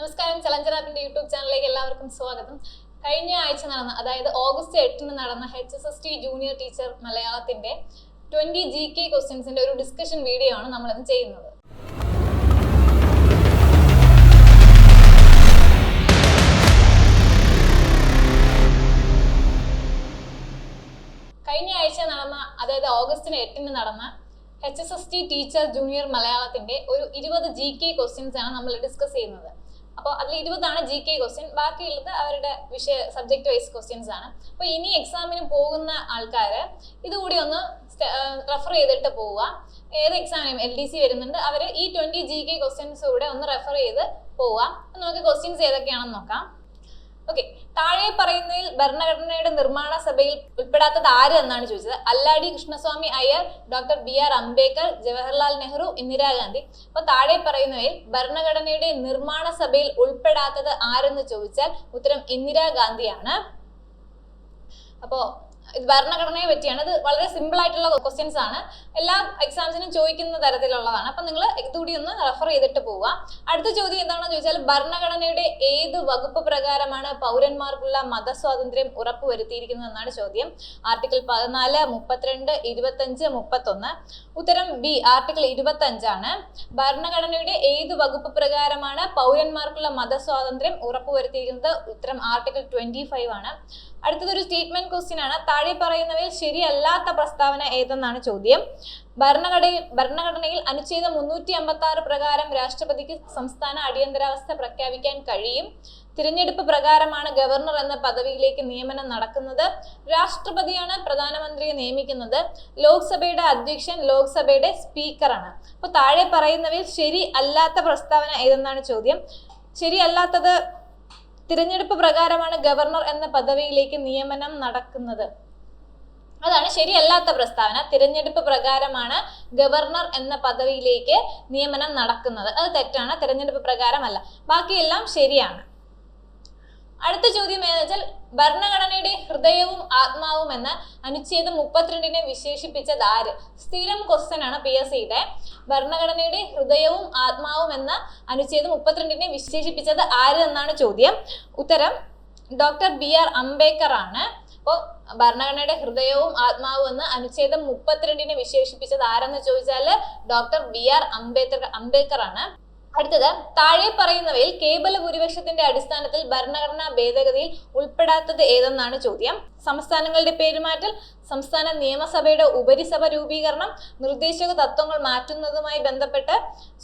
നമസ്കാരം challenger ആപ്പിന്റെ YouTube ചാനലിലേക്ക് എല്ലാവർക്കും സ്വാഗതം. കഴിഞ്ഞ ആഴ്ച നടന്ന അതായത് ഓഗസ്റ്റ് എട്ടിന് നടന്ന H S S T junior teacher മലയാളത്തിന്റെ ട്വന്റി ജി കെ ക്വസ്റ്റ്യൻസിന്റെ ഒരു ഡിസ്കഷൻ വീഡിയോ ആണ് നമ്മൾ ഇന്ന് ചെയ്യുന്നത്. കഴിഞ്ഞ ആഴ്ച നടന്ന അതായത് ഓഗസ്റ്റിന് എട്ടിന് നടന്ന H S S T teacher junior മലയാളത്തിന്റെ ഒരു ഇരുപത് ജി കെ ക്വസ്റ്റ്യൻസ് ആണ് നമ്മൾ ഡിസ്കസ് ചെയ്യുന്നത്. അപ്പോൾ അതിൽ ഇരുപതാണ് ജി കെ ക്വസ്റ്റ്യൻ ബാക്കിയുള്ളത് അവരുടെ വിഷയ സബ്ജക്ട് വൈസ് ക്വസ്റ്റ്യൻസ് ആണ്. അപ്പോൾ ഇനി എക്സാമിന് പോകുന്ന ആൾക്കാർ ഇതുകൂടി ഒന്ന് റെഫർ ചെയ്തിട്ട് പോവുക. ഏത് എക്സാമിനും എൽ ഡി സി വരുന്നുണ്ട് അവർ ഈ ട്വന്റി ജി കെ ക്വസ്റ്റ്യൻസ് കൂടെ ഒന്ന് റെഫർ ചെയ്ത് പോവുക. നമുക്ക് ക്വസ്റ്റ്യൻസ് ഏതൊക്കെയാണെന്ന് നോക്കാം. ഓക്കെ താഴെ പറയുന്നതിൽ ഭരണഘടനയുടെ നിർമ്മാണ സഭയിൽ ഉൾപ്പെടാത്തത് ആര് എന്നാണ് ചോദിച്ചത്? Alladi Krishnaswami Iyer doctor B R Ambedkar Jawaharlal Nehru Indira Gandhi. അപ്പൊ താഴെ പറയുന്നവയിൽ ഭരണഘടനയുടെ നിർമ്മാണ സഭയിൽ ഉൾപ്പെടാത്തത് ആരെന്ന് ചോദിച്ചാൽ ഉത്തരം ഇന്ദിരാഗാന്ധിയാണ്. അപ്പോ ഇത് ഭരണഘടനയെ പറ്റിയാണ്. ഇത് വളരെ സിമ്പിൾ ആയിട്ടുള്ള ക്വസ്റ്റ്യൻസ് ആണ്. എല്ലാ എക്സാംസിനും ചോദിക്കുന്ന തരത്തിലുള്ളതാണ്. അപ്പൊ നിങ്ങൾ ഇതുകൂടി ഒന്ന് റെഫർ ചെയ്തിട്ട് പോവുക. അടുത്ത ചോദ്യം എന്താണെന്ന് ചോദിച്ചാൽ ഭരണഘടനയുടെ ഏത് വകുപ്പ് പ്രകാരമാണ് പൗരന്മാർക്കുള്ള മതസ്വാതന്ത്ര്യം ഉറപ്പുവരുത്തിയിരിക്കുന്നത് എന്നാണ് ചോദ്യം. ആർട്ടിക്കിൾ പതിനാല് മുപ്പത്തിരണ്ട് ഇരുപത്തഞ്ച് മുപ്പത്തൊന്ന്. ഉത്തരം ബി ആർട്ടിക്കിൾ ഇരുപത്തി അഞ്ചാണ് ഭരണഘടനയുടെ ഏത് വകുപ്പ് പ്രകാരമാണ് പൗരന്മാർക്കുള്ള മതസ്വാതന്ത്ര്യം ഉറപ്പുവരുത്തിയിരിക്കുന്നത്? ഉത്തരം ആർട്ടിക്കിൾ ട്വന്റി ഫൈവ് ആണ്. അടുത്തതൊരു സ്റ്റേറ്റ്മെന്റ് ക്വസ്റ്റ്യൻ ആണ്. താഴെ പറയുന്നവയിൽ ശരിയല്ലാത്ത പ്രസ്താവന ഏതെന്നാണ് ചോദ്യം. ഭരണഘടനയിൽ ഭരണഘടനയിൽ അനുച്ഛേദം മുന്നൂറ്റി അമ്പത്തി ആറ് പ്രകാരം രാഷ്ട്രപതിക്ക് സംസ്ഥാന അടിയന്തരാവസ്ഥ പ്രഖ്യാപിക്കാൻ കഴിയും. തിരഞ്ഞെടുപ്പ് പ്രകാരമാണ് ഗവർണർ എന്ന പദവിയിലേക്ക് നിയമനം നടക്കുന്നത്. രാഷ്ട്രപതിയാണ് പ്രധാനമന്ത്രിയെ നിയമിക്കുന്നത്. ലോക്സഭയുടെ അധ്യക്ഷൻ ലോക്സഭയുടെ സ്പീക്കറാണ്. അപ്പൊ താഴെ പറയുന്നവയിൽ ശരി അല്ലാത്ത പ്രസ്താവന ഏതെന്നാണ് ചോദ്യം. ശരിയല്ലാത്തത് തിരഞ്ഞെടുപ്പ് പ്രകാരമാണ് ഗവർണർ എന്ന പദവിയിലേക്ക് നിയമനം നടക്കുന്നത്. അതാണ് ശരിയല്ലാത്ത പ്രസ്താവന. തിരഞ്ഞെടുപ്പ് പ്രകാരമാണ് ഗവർണർ എന്ന പദവിയിലേക്ക് നിയമനം നടക്കുന്നത്. അത് തെറ്റാണ്. തിരഞ്ഞെടുപ്പ് പ്രകാരമല്ല. ബാക്കിയെല്ലാം ശരിയാണ്. അടുത്ത ചോദ്യം ഏതെന്ന് ഭരണഘടനയുടെ ഹൃദയവും ആത്മാവും എന്ന അനുച്ഛേദം മുപ്പത്തിരണ്ടിനെ വിശേഷിപ്പിച്ചത് ആര്? സ്ഥിരം ക്വസ്റ്റൻ ആണ് പി എസ് സിയുടെ ഭരണഘടനയുടെ ഹൃദയവും ആത്മാവും എന്ന അനുച്ഛേദം മുപ്പത്തിരണ്ടിനെ വിശേഷിപ്പിച്ചത് ആര് എന്നാണ് ചോദ്യം. ഉത്തരം ഡോക്ടർ ബി ആർ അംബേദ്കർ ആണ്. അപ്പോൾ ഭരണഘടനയുടെ ഹൃദയവും ആത്മാവും എന്ന് അനുച്ഛേദം മുപ്പത്തിരണ്ടിനെ വിശേഷിപ്പിച്ചത് ആരെന്ന് ചോദിച്ചാൽ doctor B R Ambedkar Ambedkar ആണ്. അടുത്തത് താഴെ പറയുന്നവയിൽ കേവല ഭൂരിപക്ഷത്തിന്റെ അടിസ്ഥാനത്തിൽ ഭരണഘടനാ ഭേദഗതിയിൽ ഉൾപ്പെടാത്തത് ഏതെന്നാണ് ചോദ്യം. സംസ്ഥാനങ്ങളുടെ പേരുമാറ്റൽ സംസ്ഥാന നിയമസഭയുടെ ഉപരിസഭ രൂപീകരണം നിർദ്ദേശക തത്വങ്ങൾ മാറ്റുന്നതുമായി ബന്ധപ്പെട്ട്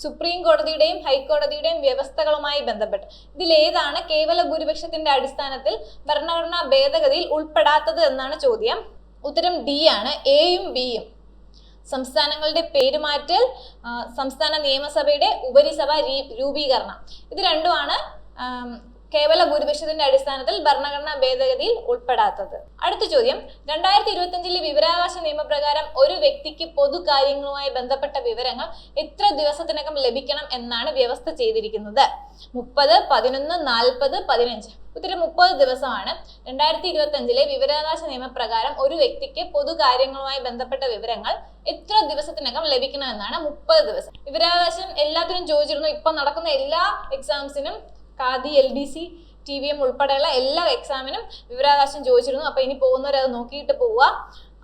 സുപ്രീം കോടതിയുടെയും ഹൈക്കോടതിയുടെയും വ്യവസ്ഥകളുമായി ബന്ധപ്പെട്ട്. ഇതിലേതാണ് കേവല ഭൂരിപക്ഷത്തിന്റെ അടിസ്ഥാനത്തിൽ ഭരണഘടനാ ഭേദഗതിയിൽ ഉൾപ്പെടാത്തത് എന്നാണ് ചോദ്യം. ഉത്തരം ഡി ആണ് എയും ബിയും സംസ്ഥാനങ്ങളുടെ പേരുമാറ്റൽ സംസ്ഥാന നിയമസഭയുടെ ഉപരിസഭ രൂപീകരണം. ഇത് രണ്ടുമാണ് കേവല ഭൂരിപക്ഷത്തിന്റെ അടിസ്ഥാനത്തിൽ ഭരണഘടനാ ഭേദഗതിയിൽ ഉൾപ്പെടാത്തത്. അടുത്ത ചോദ്യം. രണ്ടായിരത്തി ഇരുപത്തിയഞ്ചിലെ വിവരാവകാശ നിയമപ്രകാരം ഒരു വ്യക്തിക്ക് പൊതുകാര്യങ്ങളുമായി ബന്ധപ്പെട്ട വിവരങ്ങൾ എത്ര ദിവസത്തിനകം ലഭിക്കണം എന്നാണ് വ്യവസ്ഥ ചെയ്തിരിക്കുന്നത്. മുപ്പത് പതിനൊന്ന് നാൽപ്പത് പതിനഞ്ച്. ഉത്തരം മുപ്പത് ദിവസമാണ്. രണ്ടായിരത്തി ഇരുപത്തി അഞ്ചിലെ വിവരാവകാശ നിയമപ്രകാരം ഒരു വ്യക്തിക്ക് പൊതുകാര്യങ്ങളുമായി ബന്ധപ്പെട്ട വിവരങ്ങൾ എത്ര ദിവസത്തിനകം ലഭിക്കണമെന്നാണ് മുപ്പത് ദിവസം. വിവരാവകാശം എല്ലാത്തിനും ചോദിച്ചിരുന്നു. ഇപ്പൊ നടക്കുന്ന എല്ലാ എക്സാംസിനും Khadi L D C T V M ഉൾപ്പെടെയുള്ള എല്ലാ എക്സാമിനും വിവരാവകാശം ചോദിച്ചിരുന്നു. അപ്പൊ ഇനി പോകുന്നവരത് നോക്കിയിട്ട് പോവുക.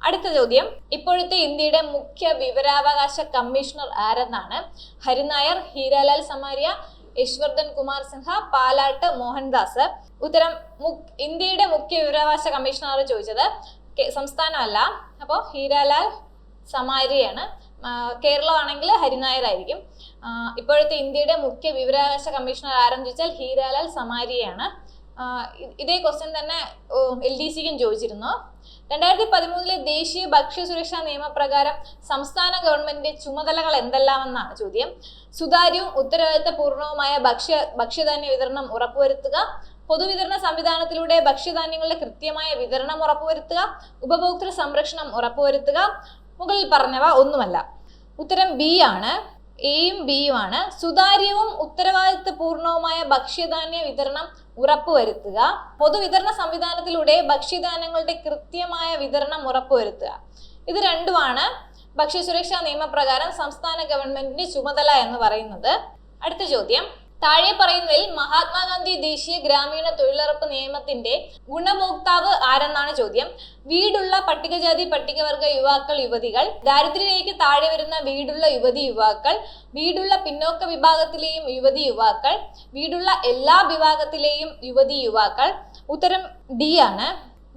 അടുത്ത ചോദ്യം. ഇപ്പോഴത്തെ ഇന്ത്യയുടെ മുഖ്യ വിവരാവകാശ കമ്മീഷണർ ആരെന്നാണ്? ഹരിനായർ ഹീരാലാൽ സമാരിയ യശ്വർദ്ധൻ കുമാർ സിൻഹ പാലാട്ട് മോഹൻദാസ്. ഉത്തരം ഇന്ത്യയുടെ മുഖ്യ വിവരാവകാശ കമ്മീഷണർ ചോദിച്ചത്. സംസ്ഥാനമല്ല. അപ്പോൾ ഹീരാലാൽ സമാരിയാണ്. കേരളമാണെങ്കിൽ ഹരിനായർ ആയിരിക്കും. ഇപ്പോഴത്തെ ഇന്ത്യയുടെ മുഖ്യ വിവരാവകാശ കമ്മീഷണർ ആരെന്ന് ചോദിച്ചാൽ ഹീരാലാൽ സമാരിയാണ്. ഇതേ ക്വസ്റ്റ്യൻ തന്നെ എൽ ഡി സിക്കും ചോദിച്ചിരുന്നു. രണ്ടായിരത്തി പതിമൂന്നിലെ ദേശീയ ഭക്ഷ്യ സുരക്ഷാ നിയമപ്രകാരം സംസ്ഥാന ഗവൺമെന്റിന്റെ ചുമതലകൾ എന്തെല്ലാമെന്നാണ് ചോദ്യം. സുതാര്യവും ഉത്തരവാദിത്തപൂർണവുമായ ഭക്ഷ്യ ഭക്ഷ്യധാന്യ വിതരണം ഉറപ്പുവരുത്തുക. പൊതുവിതരണ സംവിധാനത്തിലൂടെ ഭക്ഷ്യധാന്യങ്ങളുടെ കൃത്യമായ വിതരണം ഉറപ്പുവരുത്തുക. ഉപഭോക്തൃ സംരക്ഷണം ഉറപ്പുവരുത്തുക. മുകളിൽ പറഞ്ഞവ ഒന്നുമല്ല. ഉത്തരം ബി ആണ്. എയും ബിയും ആണ്. സുതാര്യവും ഉത്തരവാദിത്തപൂർണവുമായ ഭക്ഷ്യധാന്യ വിതരണം ഉറപ്പുവരുത്തുക. പൊതുവിതരണ സംവിധാനത്തിലൂടെ ഭക്ഷ്യധാന്യങ്ങളുടെ കൃത്യമായ വിതരണം ഉറപ്പുവരുത്തുക. ഇത് രണ്ടുമാണ്. ഭക്ഷ്യസുരക്ഷാ നിയമപ്രകാരം സംസ്ഥാന ഗവൺമെന്റിന്റെ ചുമതല എന്ന് പറയുന്നത്. അടുത്ത ചോദ്യം. താഴെ പറയുന്നതിൽ മഹാത്മാഗാന്ധി ദേശീയ ഗ്രാമീണ തൊഴിലുറപ്പ് നിയമത്തിന്റെ ഗുണഭോക്താവ് ആരെന്നാണ് ചോദ്യം? വീടുള്ള പട്ടികജാതി പട്ടികവർഗ യുവാക്കൾ യുവതികൾ ദാരിദ്ര്യരേഖയ്ക്ക് താഴെ വരുന്ന വീടുള്ള യുവതി യുവാക്കൾ വീടുള്ള പിന്നോക്ക വിഭാഗത്തിലെയും യുവതി യുവാക്കൾ വീടുള്ള എല്ലാ വിഭാഗത്തിലെയും യുവതി യുവാക്കൾ. ഉത്തരം ഡി ആണ്.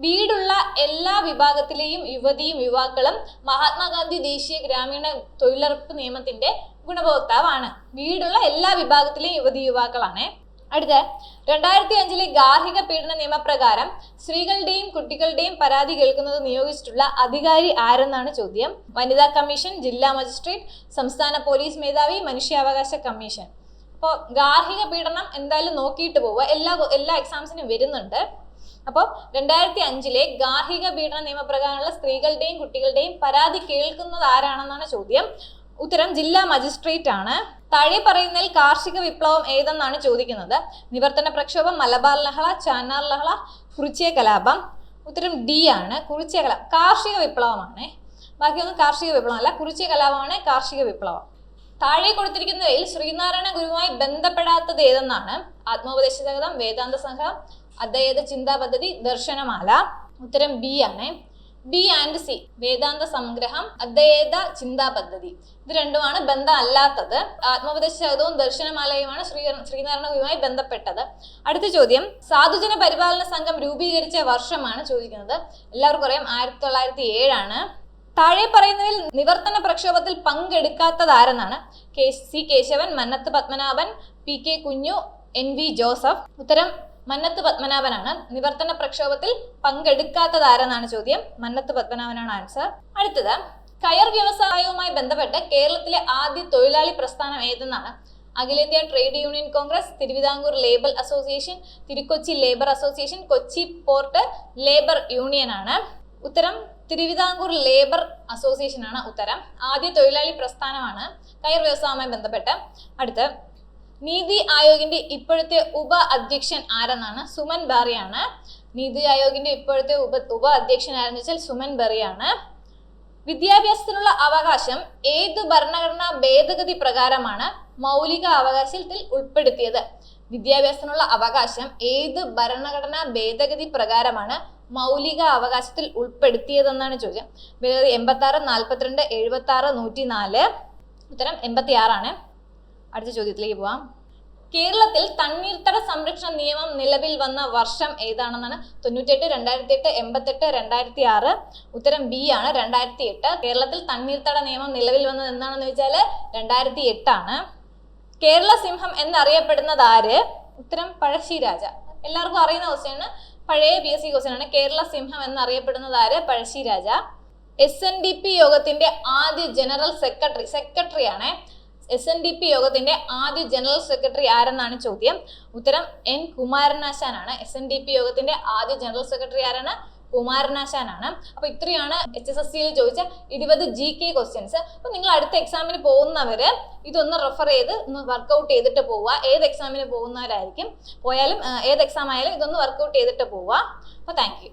വീടുള്ള എല്ലാ വിഭാഗത്തിലെയും യുവതിയും യുവാക്കളും മഹാത്മാഗാന്ധി ദേശീയ ഗ്രാമീണ തൊഴിലുറപ്പ് നിയമത്തിന്റെ ഗുണഭോക്താവാണ്. വീടുള്ള എല്ലാ വിഭാഗത്തിലെയും യുവതി യുവാക്കളാണ്. അടുത്ത രണ്ടായിരത്തി അഞ്ചിലെ ഗാർഹിക പീഡന നിയമപ്രകാരം സ്ത്രീകളുടെയും കുട്ടികളുടെയും പരാതി കേൾക്കുന്നത് നിയോഗിച്ചിട്ടുള്ള അധികാരി ആരെന്നാണ് ചോദ്യം? വനിതാ കമ്മീഷൻ ജില്ലാ മജിസ്ട്രേറ്റ് സംസ്ഥാന പോലീസ് മേധാവി മനുഷ്യാവകാശ കമ്മീഷൻ. അപ്പോൾ ഗാർഹിക പീഡനം എന്തായാലും നോക്കിയിട്ട് പോവുക. എല്ലാ എല്ലാ എക്സാംസിനും വരുന്നുണ്ട്. അപ്പോൾ രണ്ടായിരത്തി അഞ്ചിലെ ഗാർഹിക പീഡന നിയമപ്രകാരമുള്ള സ്ത്രീകളുടെയും കുട്ടികളുടെയും പരാതി കേൾക്കുന്നത് ആരാണെന്നാണ് ചോദ്യം. ഉത്തരം ജില്ലാ മജിസ്ട്രേറ്റ് ആണ്. താഴെ പറയുന്നതിൽ കാർഷിക വിപ്ലവം ഏതെന്നാണ് ചോദിക്കുന്നത്. നിവർത്തന പ്രക്ഷോഭം മലബാർ ലഹള ചാനാർ ലഹള കുറിച്ചിയ കലാപം. ഉത്തരം ഡി ആണ്. കുറിച്ചിയ കലാപം. കാർഷിക വിപ്ലവമാണ്. ബാക്കിയൊന്നും കാർഷിക വിപ്ലവം അല്ല. കുറിച്ചിയ കലാപമാണ് കാർഷിക വിപ്ലവം. താഴെ കൊടുത്തിരിക്കുന്നവയിൽ ശ്രീനാരായണ ഗുരുവുമായി ബന്ധപ്പെടാത്തത് ഏതെന്നാണ് ആത്മോപദേശകതം വേദാന്ത സംഗ്രഹം അദ്വൈത ചിന്താ പദ്ധതി ദർശനമാല. ഉത്തരം ബി ആണ്. ബി ആൻഡ് സി വേദാന്ത സംഗ്രഹം അദ്വൈത ചിന്താ പദ്ധതി. ഇത് രണ്ടുമാണ് ബന്ധം അല്ലാത്തത് ആത്മോപദേശ ശതകവും ദർശനമാലയുമാണ് ശ്രീ ശ്രീനാരായണ ഗുരുവുമായി ബന്ധപ്പെട്ടത്. അടുത്ത ചോദ്യം സാധുജന പരിപാലന സംഘം രൂപീകരിച്ച വർഷമാണ് ചോദിക്കുന്നത്. എല്ലാവർക്കും അറിയാം ആയിരത്തി തൊള്ളായിരത്തി ഏഴാണ്. താഴെ പറയുന്നതിൽ നിവർത്തന പ്രക്ഷോഭത്തിൽ പങ്കെടുക്കാത്തത് ആരെന്നാണ് K C Kesavan Mannath Padmanabhan P K Kunju N V Joseph. ഉത്തരം മന്നത്ത് പത്മനാഭനാണ്. നിവർത്തന പ്രക്ഷോഭത്തിൽ പങ്കെടുക്കാത്തത് ആരെന്നാണ് ചോദ്യം. മന്നത്ത് പത്മനാഭനാണ് ആൻസർ. അടുത്തത് കയർ വ്യവസായവുമായി ബന്ധപ്പെട്ട് കേരളത്തിലെ ആദ്യ തൊഴിലാളി പ്രസ്ഥാനം ഏതെന്നാണ്? അഖിലേന്ത്യാ trade union Congress Thiruvithamkoor labour association Thirukochi labour association Kochi port labour union ആണ് ഉത്തരം തിരുവിതാംകൂർ ലേബർ അസോസിയേഷൻ ആണ് ഉത്തരം. ആദ്യ തൊഴിലാളി പ്രസ്ഥാനമാണ് കയർ വ്യവസായവുമായി ബന്ധപ്പെട്ട്. അടുത്ത് നീതി ആയോഗിന്റെ ഇപ്പോഴത്തെ ഉപ അധ്യക്ഷൻ ആരെന്നാണ്? സുമൻ ബെറിയാണ്. നീതി ആയോഗിന്റെ ഇപ്പോഴത്തെ ഉപ ഉപ അധ്യക്ഷൻ ആരെന്ന് വെച്ചാൽ സുമൻ ബെറിയാണ്. വിദ്യാഭ്യാസത്തിനുള്ള അവകാശം ഏത് ഭരണഘടനാ ഭേദഗതി പ്രകാരമാണ് മൗലിക അവകാശത്തിൽ ഉൾപ്പെടുത്തിയത്? വിദ്യാഭ്യാസത്തിനുള്ള അവകാശം ഏത് ഭരണഘടനാ ഭേദഗതി പ്രകാരമാണ് മൗലിക അവകാശത്തിൽ ഉൾപ്പെടുത്തിയതെന്നാണ് ചോദ്യം. ഭേദഗതി എൺപത്തി ആറ് നാൽപ്പത്തിരണ്ട് എഴുപത്തി ആറ് നൂറ്റി നാല് ഉത്തരം എൺപത്തി ആറാണ് അടുത്ത ചോദ്യത്തിലേക്ക് പോവാം. കേരളത്തിൽ തണ്ണീർത്തട സംരക്ഷണ നിയമം നിലവിൽ വന്ന വർഷം ഏതാണെന്നാണ്? തൊണ്ണൂറ്റെട്ട് രണ്ടായിരത്തി എട്ട് എൺപത്തെട്ട് രണ്ടായിരത്തി ആറ് ഉത്തരം ബി ആണ് രണ്ടായിരത്തി എട്ട് കേരളത്തിൽ തണ്ണീർത്തട നിയമം നിലവിൽ വന്നത് എന്താണെന്ന് വെച്ചാൽ രണ്ടായിരത്തി എട്ടാണ് കേരള സിംഹം എന്നറിയപ്പെടുന്നത് ആര്? ഉത്തരം പഴശ്ശിരാജ എല്ലാവർക്കും അറിയുന്ന ക്വസ്റ്റ്യാണ് പഴയ പി എസ് സി ക്വസ്റ്റ്യൻ ആണ്. കേരള സിംഹം എന്നറിയപ്പെടുന്നത് ആര്? Pazhassiraja S N D P യോഗത്തിന്റെ ആദ്യ ജനറൽ സെക്രട്ടറി സെക്രട്ടറി ആണ്. എസ് എൻ ഡി പി യോഗത്തിന്റെ ആദ്യ ജനറൽ സെക്രട്ടറി ആരെന്നാണ് ചോദ്യം? ഉത്തരം എൻ കുമാരനാശാനാണ്. എസ് എൻ ഡി പി യോഗത്തിന്റെ ആദ്യ ജനറൽ സെക്രട്ടറി ആരാണ്? കുമാരനാശാനാണ്. അപ്പൊ ഇത്രയാണ് എച്ച് എസ് എസ് സിയിൽ ചോദിച്ച ഇരുപത് ജി കെ ക്വസ്റ്റ്യൻസ് അപ്പൊ നിങ്ങൾ അടുത്ത എക്സാമിന് പോകുന്നവര് ഇതൊന്ന് റെഫർ ചെയ്ത് ഒന്ന് വർക്കൗട്ട് ചെയ്തിട്ട് പോവുക. ഏത് എക്സാമിന് പോകുന്നവരായിരിക്കും? പോയാലും ഏത് എക്സാം ആയാലും ഇതൊന്ന് വർക്കൗട്ട് ചെയ്തിട്ട് പോവുക. അപ്പൊ താങ്ക്